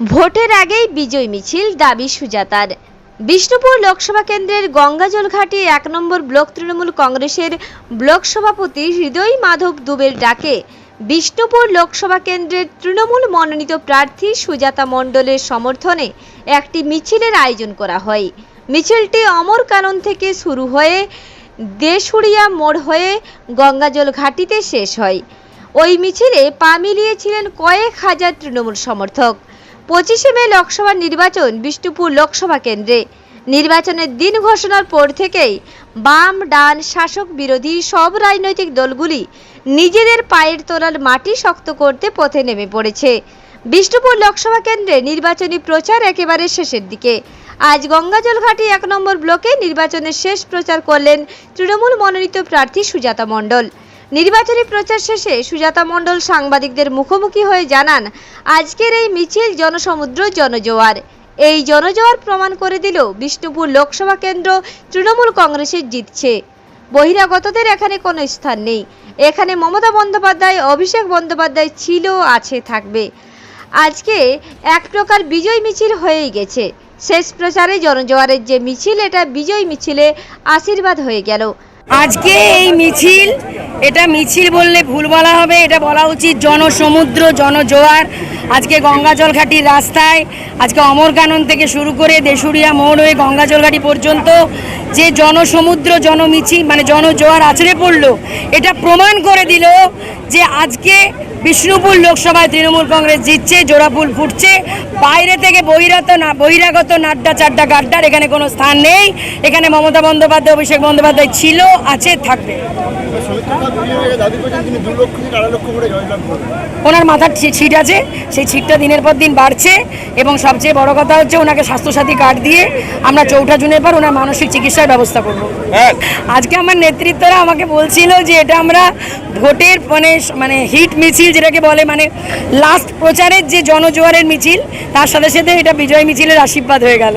ভোটের আগেই বিজয় মিছিল দাবি সুজাতার। বিষ্ণুপুর লোকসভা কেন্দ্রের গঙ্গাজল ঘাটে এক নম্বর ব্লক তৃণমূল কংগ্রেসের ব্লক সভাপতি হৃদয় মাধব দুবের ডাকে। বিষ্ণুপুর লোকসভা কেন্দ্রের তৃণমূল মনোনীত প্রার্থী সুজাতা মণ্ডলের সমর্থনে একটি মিছিলের আয়োজন করা হয়। মিছিলটি অমর কানন থেকে শুরু হয়ে দেশুড়িয়া মোড় হয়ে গঙ্গাজল ঘাটিতে শেষ হয়। ওই মিছিলে পা মিলিয়েছিলেন কয়েক হাজার তৃণমূল সমর্থক। পঁচিশে মে লোকসভা নির্বাচন, বিষ্ণুপুর লোকসভা কেন্দ্রে। নির্বাচনের দিন ঘোষণার পর থেকেই বাম, ডান, শাসক, বিরোধী সব রাজনৈতিক দলগুলি নিজেদের পায়ের তোলার মাটি শক্ত করতে পথে নেমে পড়েছে। বিষ্ণুপুর লোকসভা কেন্দ্রে নির্বাচনী প্রচার একেবারে শেষের দিকে। আজ গঙ্গাজল ঘাটি এক নম্বর ব্লকে নির্বাচনের শেষ প্রচার করলেন তৃণমূল মনোনীত প্রার্থী সুজাতা মণ্ডল। নির্বাচনী প্রচার শেষে সুজাতা মণ্ডল সাংবাদিকদের মুখোমুখি হয়ে জানান, আজকের এই মিছিল জনসমুদ্র জনজোয়ার। এই জনজোয়ার প্রমাণ করে দিল বিষ্ণুপুর লোকসভা কেন্দ্র তৃণমূল কংগ্রেসের জিতছে। বহিরাগতদের এখানে কোনো স্থান নেই। এখানে মমতা বন্দ্যোপাধ্যায়, অভিষেক বন্দ্যোপাধ্যায় ছিল, আছে, থাকবে। আজকে এক প্রকার বিজয় মিছিল হয়েই গেছে। শেষ প্রচারে জনজোয়ারের যে মিছিল, এটা বিজয় মিছিলে আশীর্বাদ হয়ে গেল। আজকে এই মিছিল এটা মিছিল বললে ভুল বলা হবে, এটা বলা উচিত। জনসমুদ্র, জনজোয়ার, আজকে গঙ্গাজল ঘাটির রাস্তায়, আজকে অমরকানন থেকে শুরু করে দেশুরিয়া মোড় হয়ে গঙ্গাজল ঘাটি পর্যন্ত যে জনসমুদ্র, জনমিছিল মানে জনজোয়ার আছড়ে পড়ল, এটা প্রমাণ করে দিল যে আজকে বিষ্ণুপুর লোকসভায় তৃণমূল কংগ্রেস জিতছে জোড়াফুল ফুটছে। বাইরে থেকে বহিরাগত না বহিরাগত নাড্ডা চাড্ডা গাড্ডার এখানে কোনো স্থান নেই। এখানে মমতা বন্দ্যোপাধ্যায় অভিষেক বন্দ্যোপাধ্যায় ছিল আছে থাকবে। ওনার মাথার ছিট আছে। সেই ছিটটা দিনের পর দিন বাড়ছে এবং সবচেয়ে বড় কথা হচ্ছে ওনাকে স্বাস্থ্যসাথী কার্ড দিয়ে আমরা চৌঠা জুনের পর ওনার মানসিক চিকিৎসার ব্যবস্থা করব। আজকে আমার নেতৃত্বরা আমাকে বলছিল যে এটা আমরা ভোটের মানে মানে হিট মিছিল যেটাকে বলে মানে লাস্ট প্রচারের যে জনজোয়ারের মিছিল তার সাথে সাথে এটা বিজয় মিছিলের আশীর্বাদ হয়ে গেল।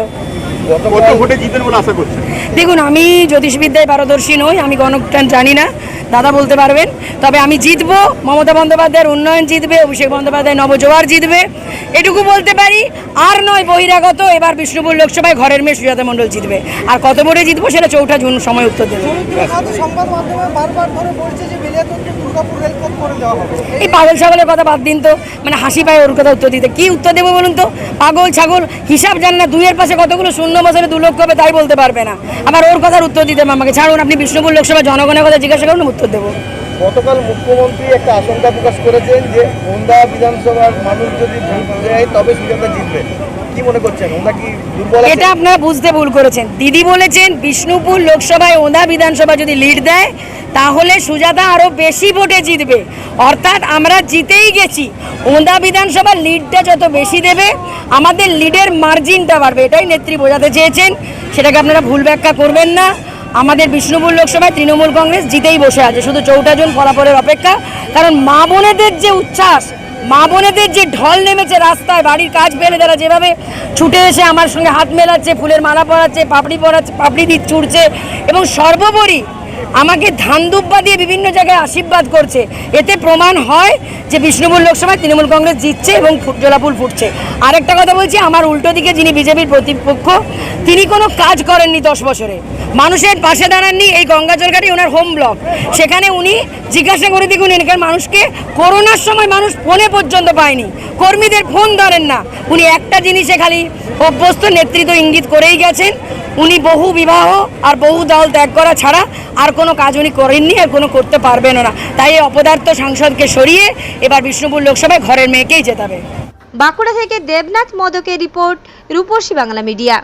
কত ভোটে জিতেন বলে আশা করছেন? দেখুন আমি জ্যোতিষবিদ্যায় পারদর্শী নই আমি গণজ্ঞান জানি না দাদা বলতে পারবেন। তবে আমি জিতবো মমতা বন্দ্যোপাধ্যায়ের উন্নয়ন জিতবে অভিষেক বন্দ্যোপাধ্যায় নবজোয়ার জিতবে। এটুকু বলতে পারি আর নয় বহিরাগত এবার বিষ্ণুপুর লোকসভায় ঘরের মেয়ে সুজাতা মণ্ডল জিতবে। আর কত ভোটে জিতবো সেটা চৌঠা জুন সময় উত্তর দেবে। এই পাগল ছাগলের কথা বাদ দিন তো। মানে হাসি পায় ওর কথা উত্তর দিতে। কি উত্তর দেবো বলুন তো? পাগল ছাগল হিসাব জান না দুইয়ের পাশে কতগুলো শূন্য বছরে দু লক্ষ হবে তাই বলতে পারবে না। আবার ওর কথার উত্তর দিতে আমাকে ছাড়ুন আপনি বিষ্ণুপুর লোকসভা জনগণের কথা জিজ্ঞাসা করুন উত্তর দেবো। গতকাল মুখ্যমন্ত্রী একটা আশঙ্কা প্রকাশ করেছেন যে ওন্দা বিধানসভার মানুষ যদি ভোট দেয় তবে সুজাতা জিতবে। কি মনে করছেন? ওন্দা কি দুর্বল এটা আপনারা বুঝতে ভুল করেছেন। দিদি বলেছেন বিষ্ণুপুর লোকসভায় ওদা বিধানসভা যদি লিড দেয় তাহলে সুজাতা আরও বেশি ভোটে জিতবে। অর্থাৎ আমরা জিতেই গেছি। ওদা বিধানসভার লিডটা যত বেশি দেবে, আমাদের লিডের মার্জিনটা বাড়বে। এটাই নেত্রী বোঝাতে চেয়েছেন। সেটাকে আপনারা ভুল ব্যাখ্যা করবেন না। আমাদের বিষ্ণুপুর লোকসভায় তৃণমূল কংগ্রেস জিতেই বসে আছে। শুধু চৌঠা জন ফলাফলের অপেক্ষা। কারণ মা বোনেদের যে উচ্ছ্বাস, মা বোনেদের যে ঢল নেমেছে রাস্তায়, বাড়ির কাজ ফেলে তারা যেভাবে ছুটে এসে আমার সঙ্গে হাত মেলাচ্ছে, ফুলের মালা পরাচ্ছে, পাপড়ি পরাচ্ছে, পাপড়ি দিয়ে চুড়ছে এবং সর্বোপরি আমাকে ধান দুব্বা দিয়ে বিভিন্ন জায়গায় আশীর্বাদ করছে। এতে প্রমাণ হয় যে বিষ্ণুপুর লোকসভায় তৃণমূল কংগ্রেস জিতছে এবং জোড়াফুল ফুটছে। আরেকটা কথা বলছি, আমার উল্টো দিকে যিনি বিজেপির প্রতিপক্ষ, তিনি কোনো কাজ করেননি দশ বছরে। মানুষের পাশে দাঁড়াননি এই গঙ্গাজলঘাটি, ওনার হোম ব্লক। সেখানে উনি জিজ্ঞাসা করে দেখুন, এখানকার মানুষকে করোনার সময় মানুষ ফোনে পর্যন্ত পায়নি। কর্মীদের ফোন ধরেন না। উনি একটা জিনিসে খালি অভ্যস্ত নেতৃত্ব ইঙ্গিত করেই গেছেন উনি বহু বিবাহ আর বহু দল ত্যাগ করা ছাড়া আর কোনো কাজ উনি করেননি আর কোনো করতে পারবেনও না। তাই এই অপদার্থ সাংসদকে সরিয়ে এবার বিষ্ণুপুর লোকসভায় ঘরের মেয়েকেই যেতে হবে বাঁকুড়া থেকে দেবনাথ মদকের রিপোর্ট, রূপসী বাংলা মিডিয়া।